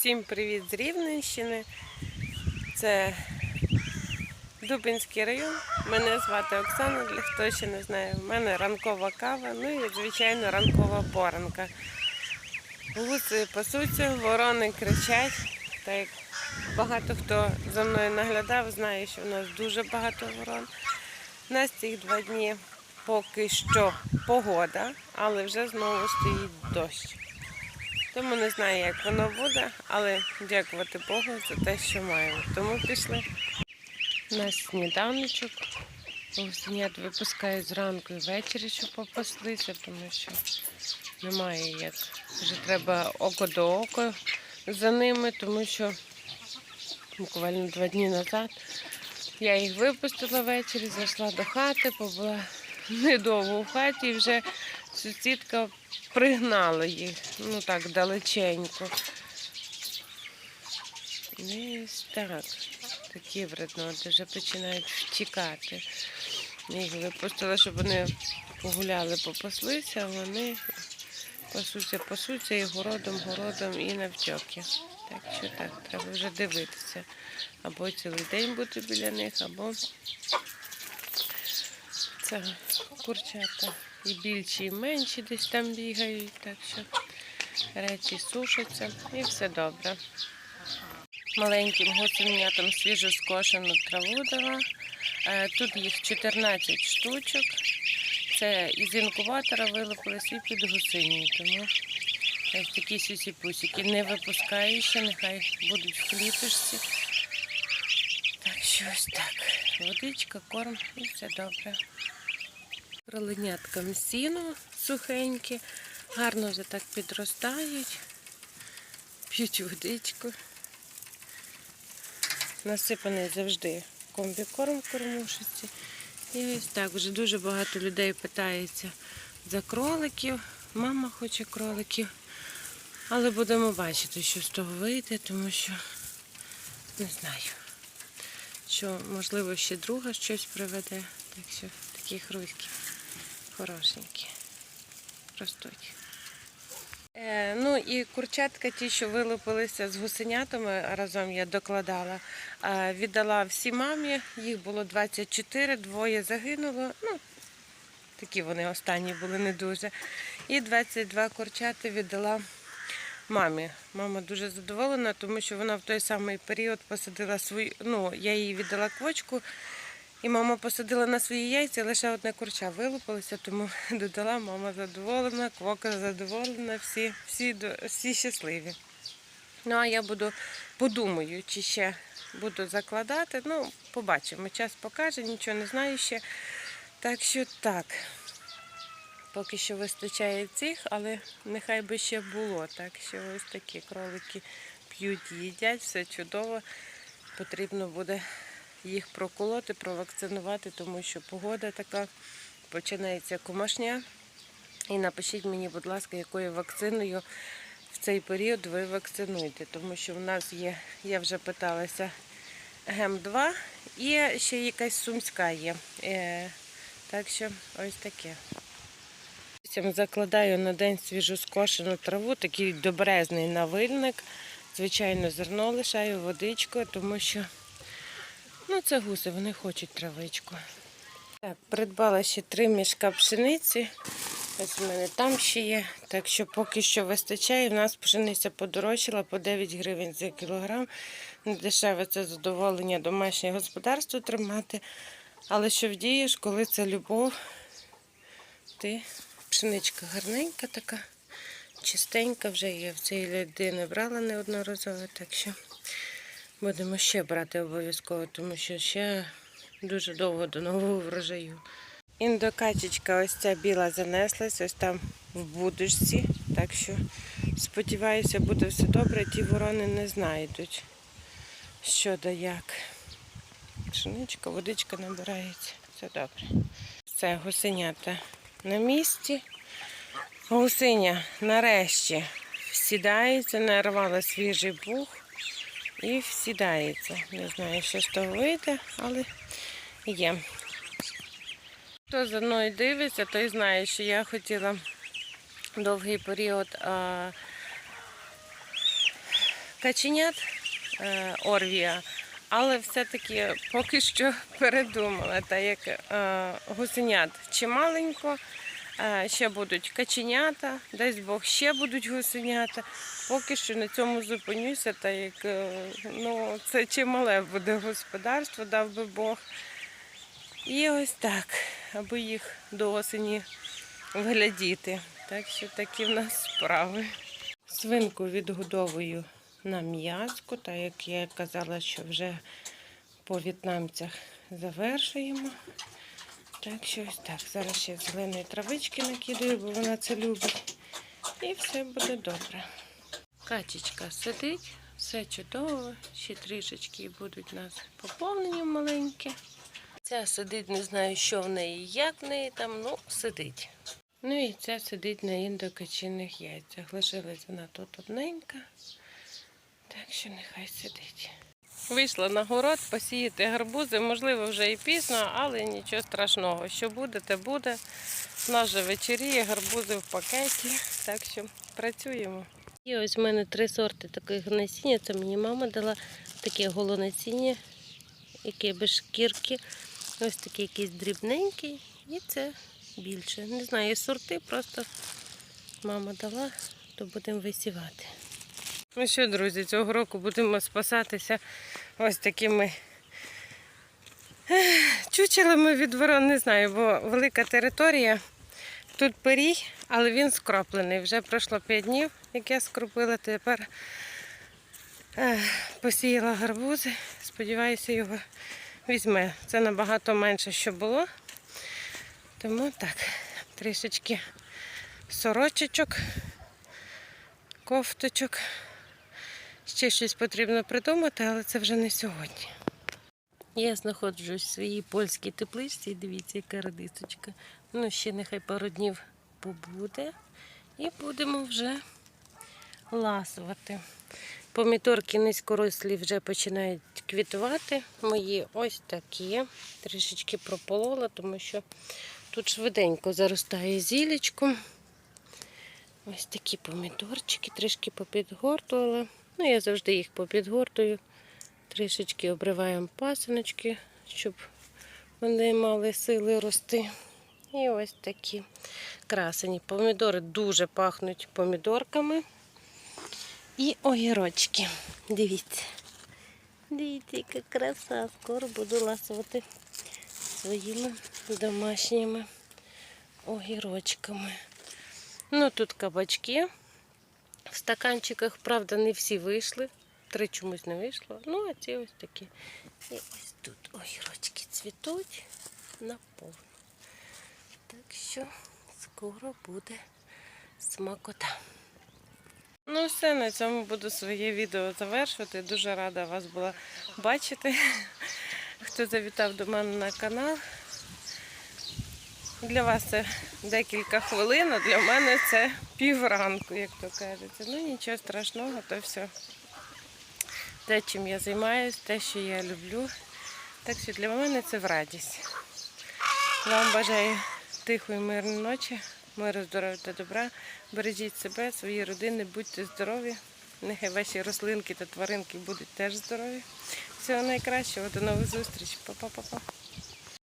Всім привіт з Рівненщини. Це Дубинський район. Мене звати Оксана, для хто ще не знає. У мене ранкова кава, ну і, звичайно, ранкова поранка. Гуси пасуться, ворони кричать. Так як багато хто за мною наглядав, знає, що в нас дуже багато ворон. У нас цих два дні поки що погода, але вже знову стоїть дощ. Тому не знаю, як воно буде, але дякувати Богу за те, що маємо. Тому пішли. У нас сніданочок. Гусенят випускають зранку і ввечері, щоб попаслися, тому що немає як. Вже треба око до ока за ними, тому що буквально два дні назад я їх випустила ввечері, зайшла до хати, побула недовго в хаті і вже сусідка пригнала їх, ну так, далеченько. І ось так. Такі вредноти вже починають втікати. Я їх випустила, щоб вони погуляли, попаслися, а вони пасуться, пасуться і городом, городом і навтьоки. Так що так, треба вже дивитися. Або цілий день бути біля них, або це курчата і більші, і менші десь там бігають, так що речі сушаться і все добре. Маленьким гусенятам свіжу скошену траву дала. Е, Тут їх 14 штучок. Це із інкубатора вилупились і під гусині, тому такі сюсі-пусіки. Не випускаю ще, нехай будуть в кліпішці. Так що ось так. Водичка, корм і все добре. Кроленяткам сіно сухеньке, гарно вже так підростають, п'ють водичку. Насипаний завжди комбікорм кормушиці. І ось так, вже дуже багато людей питається за кроликів. Мама хоче кроликів. Але будемо бачити, що з того вийде, тому що не знаю, що можливо ще друга щось приведе. Так що такі хруські, хорошенькі, ростуть. Е, ну і курчатка, ті, що вилупилися з гусенятами, разом я докладала, е, віддала всі мамі, їх було 24, двоє загинуло. Ну, такі вони останні були не дуже. І 22 курчати віддала мамі. Мама дуже задоволена, тому що вона в той самий період посадила свою, ну, я їй віддала квочку. І мама посадила на свої яйця, лише одне курча вилупилося, тому додала, мама задоволена, квока задоволена, всі, всі, всі щасливі. Ну, а я буду, подумаю, чи ще буду закладати. Ну, побачимо. Час покаже, нічого не знаю ще. Так що так. Поки що вистачає цих, але нехай би ще було. Так що ось такі кролики п'ють, їдять, все чудово. Потрібно буде їх проколоти, провакцинувати, тому що погода така, починається комашня. І напишіть мені, будь ласка, якою вакциною в цей період ви вакцинуєте, тому що в нас є, я вже питалася, ГЕМ-2 і ще якась сумська є. Е, так що ось таке. Закладаю на день свіжу скошену траву, такий добрезний навильник. Звичайно, зерно лишаю, водичку, тому що Це гуси, вони хочуть травичку. Так, придбала ще три мішка пшениці. Ось у мене там ще є. Так що поки що вистачає. У нас пшениця подорожчала по 9 гривень за кілограм. Дешеве це задоволення домашнє господарство тримати. Але що вдієш, коли це любов, ти пшеничка гарненька така, чистенька вже є. В цієї людини брала неодноразово, так що. Будемо ще брати обов'язково, тому що ще дуже довго до нового врожаю. Індокачечка ось ця біла занеслась, ось там в будочці. Так що сподіваюся, буде все добре. Ті ворони не знайдуть, що да як. Пшеничка, водичка набирається. Все добре. Все, гусенята на місці. Гусиня нарешті сідається, нарвала свіжий пух і всідається. Не знаю, що з того вийде, але є. Хто за мною дивиться, той знає, що я хотіла довгий період а, каченят е, Орвія, але все-таки поки що передумала, так як е, гусенят чималенько, ще будуть каченята, десь Бог ще будуть гусенята. Поки що на цьому зупинюся, так як е, ну, це чимале буде господарство, дав би Бог. І ось так, аби їх до осені вглядіти. Так що такі в нас справи. Свинку відгодовую на м'язку, так як я казала, що вже по в'єтнамцях завершуємо. Так що ось так. Зараз ще зеленої травички накидаю, бо вона це любить. І все буде добре. Качечка сидить, все чудово. Ще трішечки будуть у нас поповнення маленькі. Ця сидить, не знаю, що в неї, як в неї там, ну, сидить. Ну і ця сидить на індокачинних яйцях. Лишилась вона тут одненька. Так що нехай сидить. Вийшла на город посіяти гарбузи, можливо, вже і пізно, але нічого страшного. Що буде, те буде. У нас же вечеріє, гарбузи в пакеті, так що працюємо. І ось в мене три сорти таких насіння. Це мені мама дала таке голонасіння, яке без шкірки. Ось такий якийсь дрібненький. І це більше. Не знаю, сорти, просто мама дала, то будемо висівати. Ну що, друзі, цього року будемо спасатися ось такими чучелами від ворон, не знаю, бо велика територія. Тут пирій, але він скроплений. Вже пройшло 5 днів, як я скропила. Тепер посіяла гарбузи. Сподіваюся, його візьме. Це набагато менше, що було. Тому так, трішечки сорочечок, кофточок. Ще щось потрібно придумати, але це вже не сьогодні. Я знаходжусь в своїй польській тепличці дивіться, яка радисочка. Ну, ще нехай пару днів побуде. І будемо вже ласувати. Помідорки низькорослі вже починають квітувати. Мої ось такі. Трішечки прополола, тому що тут швиденько заростає зілечком. Ось такі помідорчики, трішки попідгортувала. Ну, я завжди їх попідгортую. Трішечки обриваємо пасиночки, щоб вони мали сили рости. І ось такі красені. Помідори дуже пахнуть помідорками. І огірочки. Дивіться. Дивіться, яка краса. Скоро буду ласувати своїми домашніми огірочками. Ну, тут кабачки. В стаканчиках, правда, не всі вийшли. Три чомусь не вийшло. Ну, а ці ось такі. І ось тут огірочки цвітуть наповну. Так що скоро буде смакота. Ну, все, на цьому буду своє відео завершувати. Дуже рада вас була бачити. Хто завітав до мене на канал. Для вас це декілька хвилин, а для мене це півранку, як то кажеться. Ну нічого страшного, то все. Те, чим я займаюся, те, що я люблю. Так що для мене це в радість. Вам бажаю тихої, мирної ночі, миру, здоров'я та добра. Бережіть себе, свої родини, будьте здорові. Нехай ваші рослинки та тваринки будуть теж здорові. Всього найкращого, до нових зустрічей. Па-па-па-па.